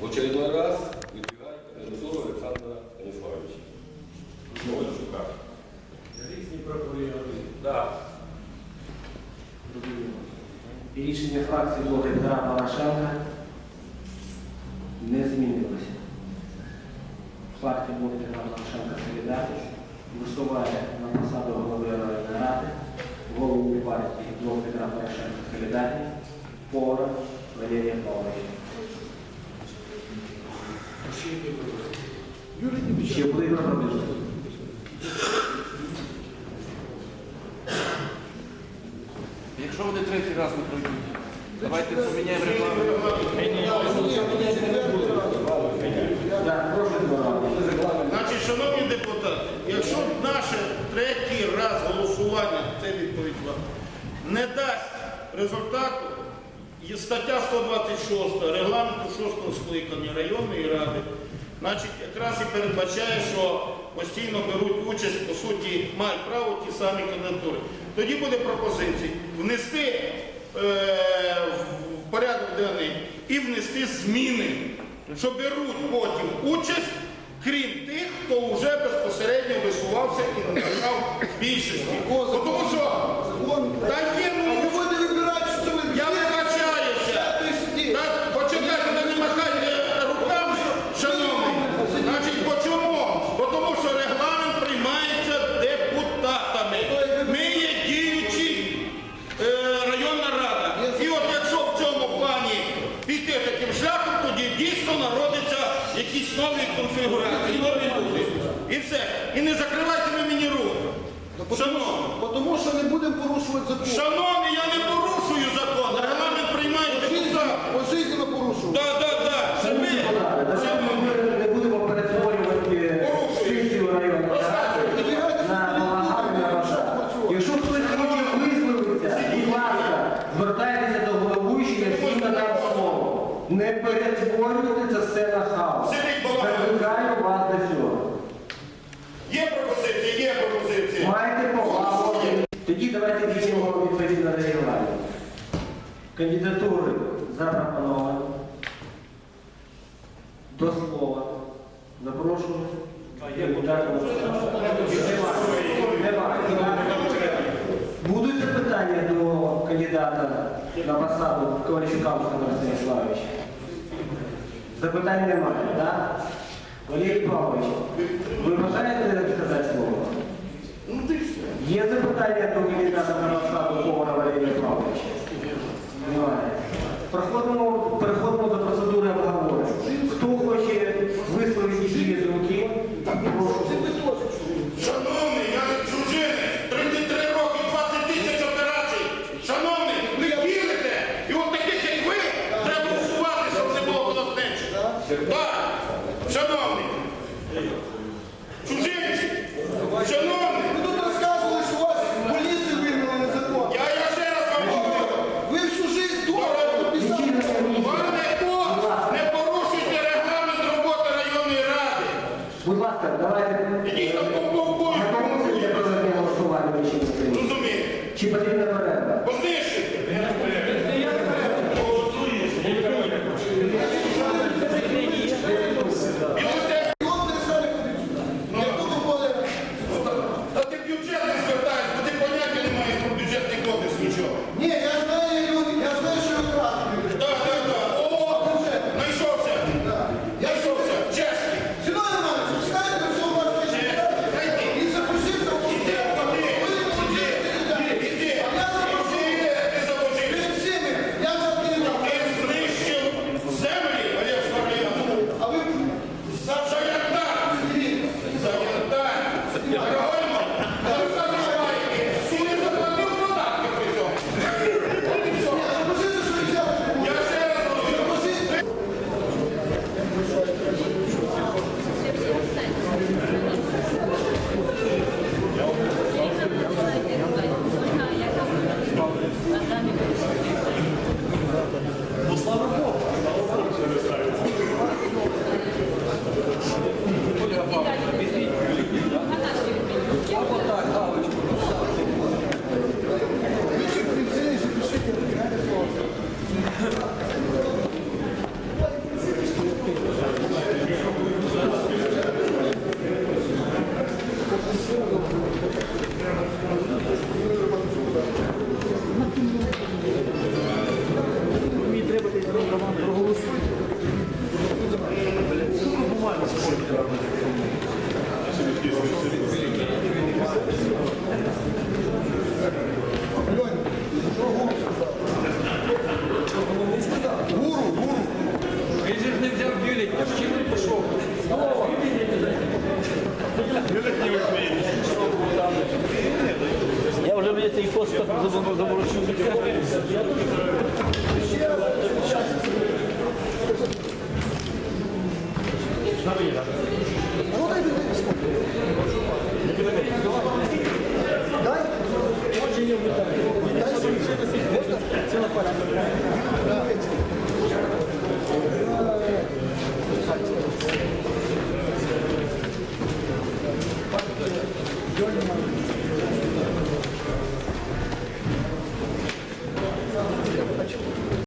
в очередной раз выдвигает кандидатуру Александра Станиславовича. Ну, Ольчука. Різні прокурори. Да. І рішення фракції блоку Петра Порошенка не змінилося. Фракція блоку Петра Порошенка Солідарність висуває на посаду голови районної ради голову партії блоку Петра Порошенка Солідарність Повара Валерія Павловича. Ще були пропозиції? Якщо вони третій раз не пройдуть, давайте поміняємо Дмитро. Значить, шановні депутати, якщо наше третій раз голосування, це відповідь вам, не дасть результату, стаття 126 регламенту 6 скликання районної ради, значить, якраз і передбачає, що постійно беруть участь, по суті, мають право ті самі кандидатури. Тоді буде пропозиція внести е, в порядок денний і внести зміни, що беруть потім участь, крім тих, хто вже безпосередньо висувався і набрав більшості. Якісь нові конфігурації, нові люди. І все. І не закривайте ви мені руку. Шановні. Тому що не будемо порушувати закон. Шановні, я не порушую закон. Регламент приймає депутати. Пожизненно порушувати. Так, так, так. Це ми. Це ми. Ми не будемо перетворювати сесію на балаган на базар. Якщо хтось хоче висловитися, будь ласка, звертайтеся до головуючого, всім надам слово. Не перетворюйте це все на хаос. Є пропозиція, є пропозиція. Маєте повагу. Тоді давайте діємо відповідно регламенту. Кандидатури запропоновані. До слова. Запрошую. депутатів. Немає. Будуть запитання до кандидата на посаду Ковальчука Олександра Станіславовича? Запитань немає, так? Валерій Павлович, ви бажаєте сказати слово? Є запитання до кандидата на посаду повара Розумієте? Чи потрібна перерва? Познищуйте. Вже мені цей пост заморочив. Шановні,